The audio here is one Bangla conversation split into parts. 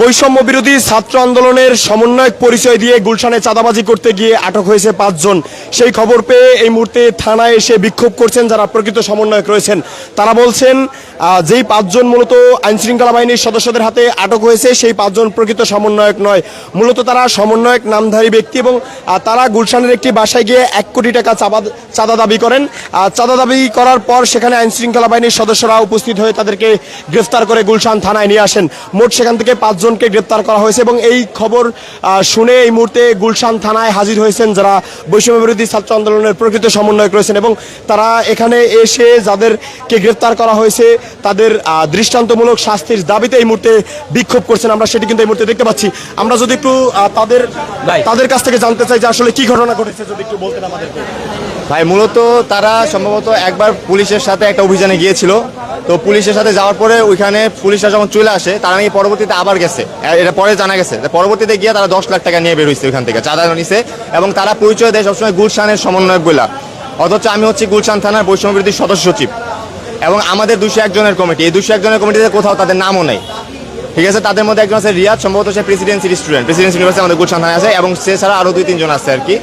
বৈষম্য বিরোধী ছাত্র আন্দোলনের সমন্বয়ক পরিচয় দিয়ে গুলশানে চাঁদাবাজি করতে গিয়ে আটক হয়েছে পাঁচজন। সেই খবর পেয়ে এই মুহূর্তে থানায় এসে বিক্ষোভ করছেন যারা প্রকৃত সমন্বয়ক রয়েছেন। তারা বলছেন যেই পাঁচজন মূলত আইন শৃঙ্খলা বাহিনীর সদস্যদের হাতে আটক হয়েছে, সেই পাঁচজন প্রকৃত সমন্বয়ক নয়। মূলত তারা সমন্বয়ক, নামধারী ব্যক্তি এবং তারা গুলশানের একটি বাসায় গিয়ে এক কোটি টাকা চাঁদা চাঁদা দাবি করেন। চাঁদা দাবি করার পর সেখানে আইন শৃঙ্খলা বাহিনীর সদস্যরা উপস্থিত হয়ে তাদেরকে গ্রেফতার করে গুলশান থানায় নিয়ে আসেন। মোট সেখান থেকে পাঁচজনকে গ্রেপ্তার করা হয়েছে এবং এই খবর শুনে এই মুহূর্তে গুলশান থানায় হাজির হয়েছেন যারা বৈষম্য বিরোধী ছাত্র আন্দোলনের প্রকৃত সমন্বয়ক রয়েছেন এবং তারা এখানে এসে যাদেরকে গ্রেপ্তার করা হয়েছে তাদের দৃষ্টান্তমূলক শাস্তির দাবিতে এই মুহূর্তে বিক্ষোভ করছেন। আমরা সেটি কিন্তু এই মুহূর্তে দেখতে পাচ্ছি। আমরা যদি একটু তাদের তাদের কাছ থেকে জানতে চাই যে আসলে কি ঘটনা ঘটেছে যদি একটু বলতেন আমাদেরকে। ভাই মূলত তারা সম্ভবত একবার পুলিশের সাথে একটা অভিযানে গিয়েছিল। তো পুলিশের সাথে যাওয়ার পরে ওইখানে পুলিশরা যখন চলে আসে, তারা নাকি পরবর্তীতে আবার গেছে। এটা পরে জানা গেছে পরবর্তীতে গিয়ে তারা দশ লাখ টাকা নিয়ে বেরোইছে ওইখান থেকে, চাঁদা নিছে এবং তারা পরিচয় দেয় সবসময় গুলশানের সমন্বয়কগুলা অথচ আমি হচ্ছি গুলশান থানার বৈষম্য বিরোধী সদস্য সচিব। এবং আমাদের দুশো একজনের কমিটি, এই দুশো একজনের কমিটিতে কোথাও তাদের নামও নেই। ঠিক আছে, তাদের মধ্যে একজন আছে রিয়াদ, সম্ভবত সে প্রেসিডেন্সির স্টুডেন্ট প্রেসিডেন্সি ইউনিভার্সিটি আমাদের গুলশান আছে এবং সে ছাড়া আরও দুই তিনজন আছে আর কি।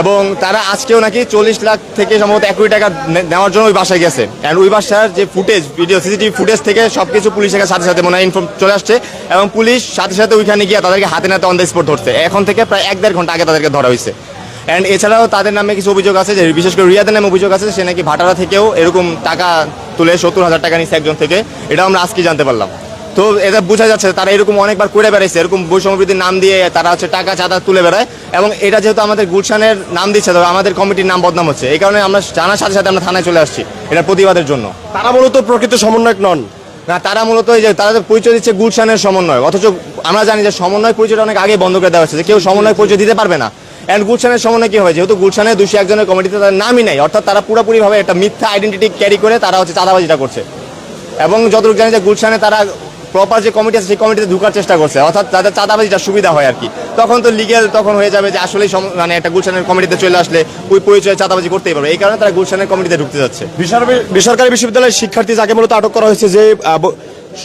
এবং তারা আজকেও নাকি চল্লিশ লাখ থেকে সম্ভবত এক কোটি টাকা নেওয়ার জন্য ওই বাসায় গেছে। অ্যান্ড ওই বাসার যে ফুটেজ ভিডিও সিসিটিভি ফুটেজ থেকে সব কিছু পুলিশের সাথে সাথে মনে হয় ইনফর্ম চলে আসছে এবং পুলিশ সাথে সাথে ওইখানে গিয়ে তাদেরকে হাতে নাতে অন দ্য স্পট ধরছে। এখন থেকে প্রায় এক দেড় ঘণ্টা আগে তাদেরকে ধরা হয়েছে। অ্যান্ড এছাড়াও তাদের নামে কিছু অভিযোগ আছে যে, বিশেষ করে রিয়াদের নামে অভিযোগ আছে সে নাকি ভাটারা থেকেও এরকম টাকা তুলে সত্তর হাজার টাকা নিচ্ছে একজন থেকে। এটা আমরা আজকে জানতে পারলাম। তো এটা বোঝা যাচ্ছে তারা এরকম অনেকবার করে বেড়াইছে এরকম বৈষম্যবৃদ্ধির নাম দিয়ে তারা হচ্ছে টাকা চাঁদা তুলে বেড়ায়। এবং এটা যেহেতু আমাদের গুলশানের নাম দিচ্ছে তো আমাদের কমিটির নাম বদনাম হচ্ছে। এই কারণে আমরা জানার সাথে সাথে আমরা থানায় চলে আসছি এটার প্রতিবাদের জন্য। তারা মূলত প্রকৃত সমন্বয়ক নন। না তারা মূলত এই যে তারা যে পরিচয় দিচ্ছে গুলশানের সমন্বয় অথচ আমরা জানি যে সমন্বয় পরিচয়টা অনেক আগে বন্ধ করে দেওয়া হচ্ছে যে কেউ সমন্বয় পরিচয় দিতে পারবে না। অ্যান্ড গুলশানের সমন্বয় কি হয় যেহেতু গুলশানের দুশো একজনের কমিটিতে তাদের নামই নেই অর্থাৎ তারা পুরোপুরিভাবে একটা মিথ্যা আইডেন্টিটি ক্যারি করে তারা হচ্ছে চাঁদাবাজিটা করছে। এবং যতটুকু জানি যে গুলশানে তারা প্রপার যে কমিটি আছে সেই কমিটিতে ঢুকার চেষ্টা করছে। অর্থাৎ তাদের চাঁদাবাজিটা সুবিধা হয় আর কি। তখন তো লিগেল তখন হয়ে যাবে যে আসলে মানে একটা গুলশানের কমিটিতে চলে আসলে ওই পরিচয়ে চাঁদাবাজি করতেই পারবে। এই কারণে তারা গুলশানের কমিটিতে ঢুকতে যাচ্ছে। বেসরকারি- বিশ্ববিদ্যালয়ের শিক্ষার্থী যাকে মূলত আটক করা হয়েছে যে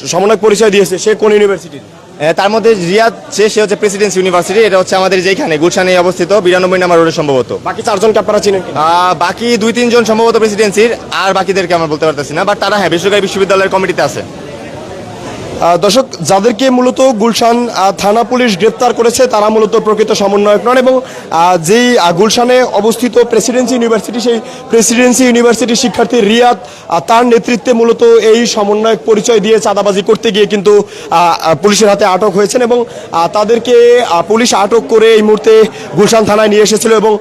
সমন্বয়ক পরিচয় দিয়েছে সে কোন ইউনিভার্সিটির এ, তার মধ্যে রিয়াদ সে সে হচ্ছে প্রেসিডেন্সি ইউনিভার্সিটি এটা হচ্ছে আমাদের যেখানে গুলশানে অবস্থিত বিরানব্বই নাম্বার রোডে সম্ভবত। বাকি চারজনকে আপনারা চিনেন বাকি দুই তিনজন সম্ভবত প্রেসিডেন্সির আর বাকিদেরকে আমরা বলতে পারতেছি না বাট তারা হ্যাঁ বেসরকারি বিশ্ববিদ্যালয়ের কমিটিতে আছে। দর্শক, যাদেরকে মূলত গুলশান থানা পুলিশ গ্রেপ্তার করেছে, তারা মূলত প্রকৃত সমন্বয়ক নন এবং যেই গুলশানে অবস্থিত প্রেসিডেন্সি ইউনিভার্সিটি, সেই প্রেসিডেন্সি ইউনিভার্সিটির শিক্ষার্থী রিয়াদ তার নেতৃত্বে মূলত এই সমন্বয়ক পরিচয় দিয়ে চাঁদাবাজি করতে গিয়ে কিন্তু পুলিশের হাতে আটক হয়েছেন এবং তাদেরকে পুলিশ আটক করে এই মুহূর্তে গুলশান থানায় নিয়ে এসেছিল এবং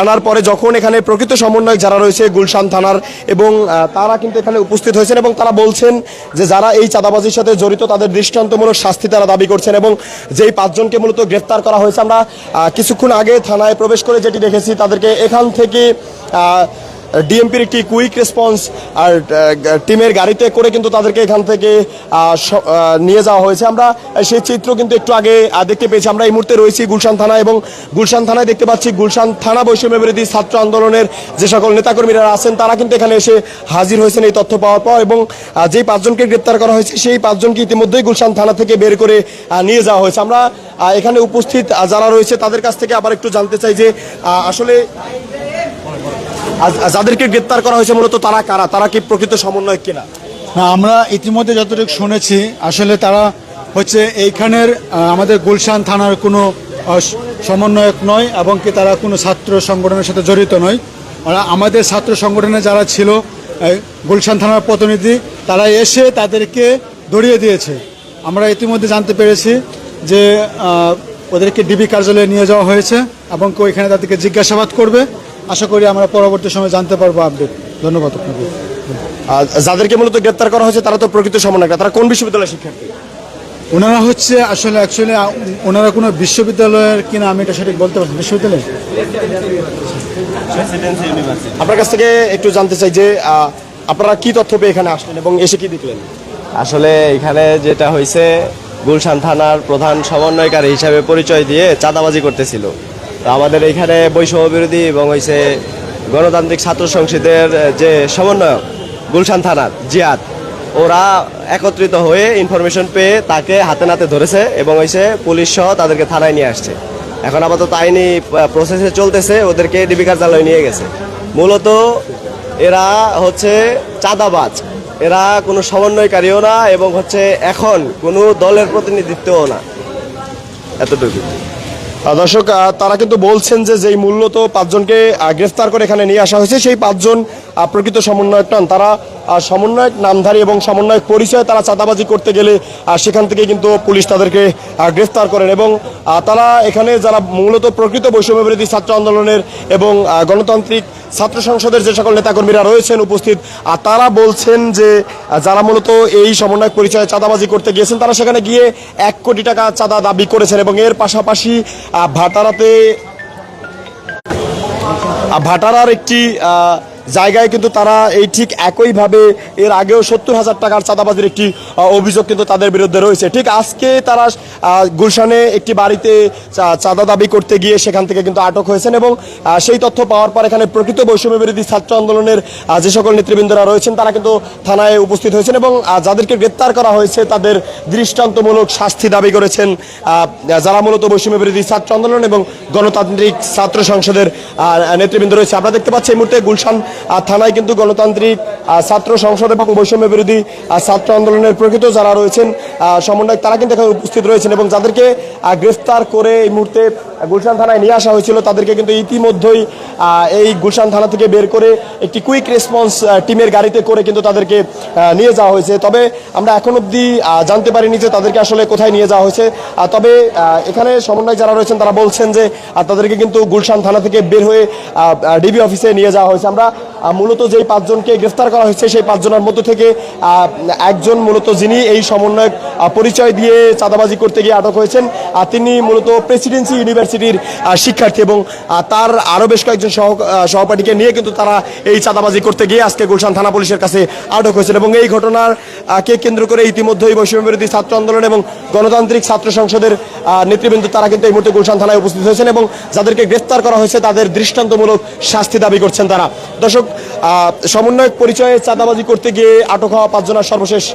আনার পরে যখন এখানে প্রকৃত সমন্বয়ক যারা রয়েছে গুলশান থানার এবং তারা কিন্তু এখানে উপস্থিত হয়েছেন এবং তারা বলছেন যে যারা এই চাঁদাবাজির সাথে জড়িত তাদের দৃষ্টান্তমূলক শাস্তি তারা দাবি করছেন এবং যেই পাঁচজনকে মূলত গ্রেফতার করা হয়েছে, আমরা কিছুক্ষণ আগে থানায় প্রবেশ করে যেটি দেখেছি, তাদেরকে এখান থেকে ডিএমপির একটি কুইক রেসপন্স আর টিমের গাড়িতে করে কিন্তু তাদেরকে এখান থেকে নিয়ে যাওয়া হয়েছে। আমরা সেই চিত্র কিন্তু একটু আগে দেখতে পেয়েছি। আমরা এই মুহূর্তে রয়েছি গুলশান থানা এবং গুলশান থানায় দেখতে পাচ্ছি গুলশান থানা বৈষম্য বিরোধী ছাত্র আন্দোলনের যে সকল নেতাকর্মীরা আছেন, তারা কিন্তু এখানে এসে হাজির হয়েছেন এই তথ্য পাওয়ার পর এবং যেই পাঁচজনকে গ্রেপ্তার করা হয়েছে, সেই পাঁচজনকে ইতিমধ্যেই গুলশান থানা থেকে বের করে নিয়ে যাওয়া হয়েছে। আমরা এখানে উপস্থিত যারা রয়েছে, তাদের কাছ থেকে আবার একটু জানতে চাই যে আসলে যাদেরকে গ্রেপ্তার করা হয়েছে মূলত তারা কারা? তারা কি প্রকৃত সমন্বয় কিনা? না, আমরা ইতিমধ্যে যতটুকু শুনেছি আসলে তারা হচ্ছে এইখানের আমাদের গুলশান থানার কোনো সমন্বয়ক নয় এবং কি তারা কোনো ছাত্র সংগঠনের সাথে জড়িত নয়। ওরা আমাদের ছাত্র সংগঠনে যারা ছিল গুলশান থানার প্রতিনিধি তারা এসে তাদেরকে ধরিয়ে দিয়েছে। আমরা ইতিমধ্যে জানতে পেরেছি যে ওদেরকে ডিবি কার্যালয়ে নিয়ে যাওয়া হয়েছে এবং ওইখানে তাদেরকে জিজ্ঞাসাবাদ করবে। আশা করি আমরা পরবর্তী সময় জানতে পারব আপডেট ধন্যবাদ আপনাকে। আর যাদেরকে মূলত গ্রেপ্তার করা হয়েছে তারা তো প্রকৃত সমন্বয় তারা কোন বিশ্ববিদ্যালয়ের শিক্ষার্থী? ওনারা হচ্ছে আসলে অ্যাকচুয়ালি ওনারা কোনো বিশ্ববিদ্যালয়ের কিনা আমি এটা সঠিক বলতে পারছি বিশ্ববিদ্যালয়? আপনার কাছ থেকে একটু জানতে চাই যে আপনারা কি তথ্য পেয়ে এখানে আসলেন এবং এসে কি দেখলেন? আসলে এখানে যেটা হয়েছে গুলশান থানার প্রধান সমন্বয়কারী হিসাবে পরিচয় দিয়ে চাঁদাবাজি করতেছিল। তো আমাদের এখানে বৈষম্য বিরোধী এবং হয়েছে গণতান্ত্রিক ছাত্র সংসদের যে সমন্বয়ক, গুলশান থানার জিয়াদ, ওরা একত্রিত হয়ে ইনফরমেশন পেয়ে তাকে হাতে নাতে ধরেছে এবং হয়েছে পুলিশ সহ তাদেরকে থানায় নিয়ে আসছে। এখন আপাতত আইনি প্রসেসে চলতেছে, ওদেরকে ডিবি কার্যালয়ে নিয়ে গেছে। মূলত এরা হচ্ছে চাঁদাবাজ, এরা কোনো সমন্বয়কারীও না এবং হচ্ছে এখন কোনো দলের প্রতিনিধিত্বও না। এতটুকু দর্শক তারা কিন্তু বলছেন যে যেই মূল্যত পাঁচজনকে গ্রেফতার করে এখানে নিয়ে আসা হয়েছে, সেই পাঁচজন প্রকৃত সমন্বয়ক নন। তারা সমন্বয়ক, নামধারী এবং সমন্বয়ক পরিচয়ে তারা চাঁদাবাজি করতে গেলে সেখান থেকে কিন্তু পুলিশ তাদেরকে গ্রেফতার করেন এবং তারা এখানে যারা মূলত প্রকৃত বৈষম্য বিরোধী ছাত্র আন্দোলনের এবং গণতান্ত্রিক ছাত্র সংসদের যে সকল নেতাকর্মীরা রয়েছেন উপস্থিত, আর তারা বলছেন যে যারা মূলত এই সমন্বয়ক পরিচয়ে চাঁদাবাজি করতে গিয়েছেন, তারা সেখানে গিয়ে এক কোটি টাকা চাঁদা দাবি করেছেন এবং এর পাশাপাশি ভাটারাতে ভাটারার একটি জায়গায় কিন্তু তারা এই ঠিক একইভাবে এর আগেও সত্তর হাজার টাকার চাঁদাবাজির একটি অভিযোগ কিন্তু তাদের বিরুদ্ধে রয়েছে। ঠিক আজকে তারা গুলশানে একটি বাড়িতে চাঁদা দাবি করতে গিয়ে সেখান থেকে কিন্তু আটক হয়েছেন এবং সেই তথ্য পাওয়ার পর এখানে প্রকৃত বৈষম্য বিরোধী ছাত্র আন্দোলনের যে সকল নেতৃবৃন্দরা রয়েছেন তারা কিন্তু থানায় উপস্থিত হয়েছেন এবং যাদেরকে গ্রেপ্তার করা হয়েছে তাদের দৃষ্টান্তমূলক শাস্তি দাবি করেছেন যারা মূলত বৈষম্য বিরোধী ছাত্র আন্দোলন এবং গণতান্ত্রিক ছাত্র সংসদের নেতৃবৃন্দ রয়েছে। আমরা দেখতে পাচ্ছি এই মুহূর্তে গুলশান থানায় কিন্তু গণতান্ত্রিক ছাত্র সংসদ এবং বৈষম্য বিরোধী ছাত্র আন্দোলনের প্রকৃত যারা রয়েছেন সমন্বয়ক, তারা কিন্তু এখানে উপস্থিত রয়েছেন এবং যাদেরকে গ্রেফতার করে এই মুহূর্তে গুলশান থানায় নিয়ে আসা হয়েছিল, তাদেরকে কিন্তু ইতিমধ্যেই এই গুলশান থানা থেকে বের করে একটি কুইক রেসপন্স টিমের গাড়িতে করে কিন্তু তাদেরকে নিয়ে যাওয়া হয়েছে। তবে আমরা এখন অবধি জানতে পারিনি যে তাদেরকে আসলে কোথায় নিয়ে যাওয়া হয়েছে। তবে এখানে সমন্বয় যারা রয়েছেন, তারা বলছেন যে তাদেরকে কিন্তু গুলশান থানা থেকে বের হয়ে ডিবি অফিসে নিয়ে যাওয়া হয়েছে। আমরা মূলত যেই পাঁচজনকে গ্রেফতার করা হয়েছে, সেই পাঁচজনের মধ্য থেকে একজন মূলত যিনি এই সমন্বয়ক পরিচয় দিয়ে চাঁদাবাজি করতে গিয়ে আটক হয়েছেন তিনি মূলত প্রেসিডেন্সি ইউনিভার্সিটির শিক্ষার্থী এবং তার আরও বেশ কয়েকজন সহ সহপাঠীকে নিয়ে কিন্তু তারা এই চাঁদাবাজি করতে গিয়ে আজকে গুলশান থানা পুলিশের কাছে আটক হয়েছেন এবং এই ঘটনার কে কেন্দ্র করে ইতিমধ্যেই বৈষম্য বিরোধী ছাত্র আন্দোলন এবং গণতান্ত্রিক ছাত্র সংসদের নেতৃবৃন্দ তারা কিন্তু এই মুহূর্তে গুলশান থানায় উপস্থিত হয়েছেন এবং যাদেরকে গ্রেফতার করা হয়েছে তাদের দৃষ্টান্তমূলক শাস্তি দাবি করছেন তারা। দর্শক সমন্বয়ক পরিচয়ে চাঁদাবাজি করতে গিয়ে আটক হওয়া পাঁচজনের সর্বশেষ